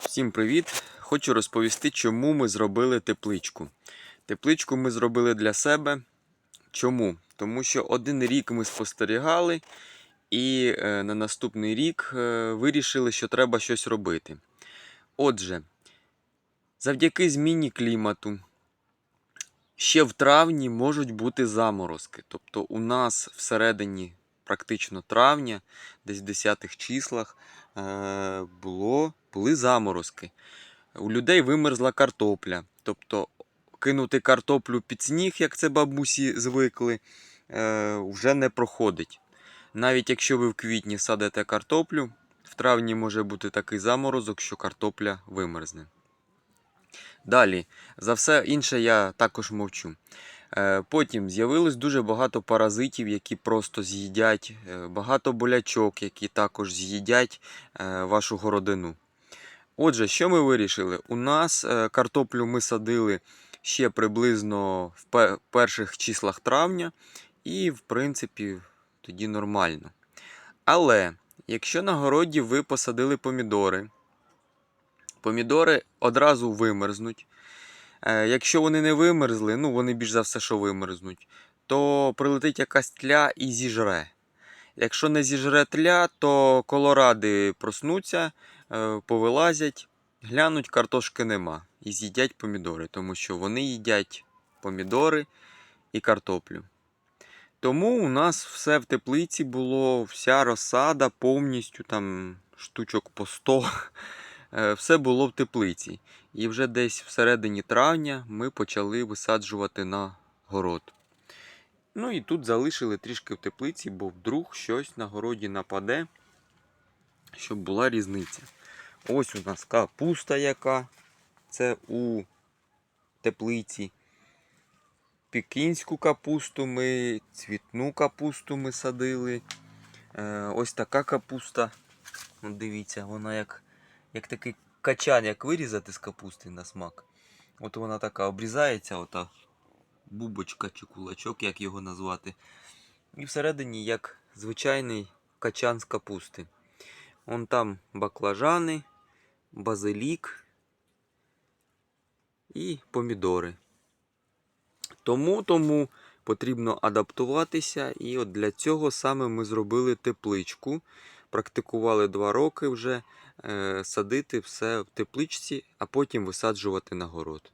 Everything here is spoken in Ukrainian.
Всім привіт! Хочу розповісти, чому ми зробили тепличку. Тепличку ми зробили для себе. Чому? Тому що один рік ми спостерігали, і е, на наступний рік е, вирішили, що треба щось робити. Отже, завдяки зміні клімату, ще в травні можуть бути заморозки. Тобто, у нас всередині практично травня, десь в 10 числах, е, було, були заморозки. У людей вимерзла картопля. Тобто кинути картоплю під сніг, як це бабусі звикли, е, вже не проходить. Навіть якщо ви в квітні садите картоплю, в травні може бути такий заморозок, що картопля вимерзне. Далі, за все інше я також мовчу. Е, Потім з'явилось дуже багато паразитів, які просто з'їдять, е, багато болячок, які також з'їдять вашу городину. Отже, що ми вирішили? У нас е, картоплю ми садили ще приблизно в перших числах травня, і, в принципі, тоді нормально. Але якщо на городі ви посадили помідори, помідори одразу вимерзнуть. Е, Якщо вони не вимерзли, ну вони більш за все, що вимерзнуть, то прилетить якась тля і зіжре. Якщо не зіжре тля, то колоради проснуться, повилазять, глянуть, картошки нема. І з'їдять помідори, тому що вони їдять помідори і картоплю. Тому у нас все в теплиці було, вся розсада повністю там штучок по 100. Е, Все було в теплиці. І вже десь всередині травня ми почали висаджувати на город. Ну і тут залишили трішки в теплиці, бо вдруг щось на городі нападе, щоб була різниця. Ось у нас капуста яка. Це у теплиці. Пекінську капусту ми, цвітну капусту ми садили. Е, ось така капуста. Ну, дивіться, вона як, як такий качан, як вирізати з капусти на смак. От вона така обрізається, ота бубочка чи кулачок, як його назвати. І всередині як звичайний качан з капусти. Вон там баклажани, базилік і помідори. Тому тому потрібно адаптуватися, і от для цього саме ми зробили тепличку. Практикували два роки вже е, садити все в тепличці, а потім висаджувати на город.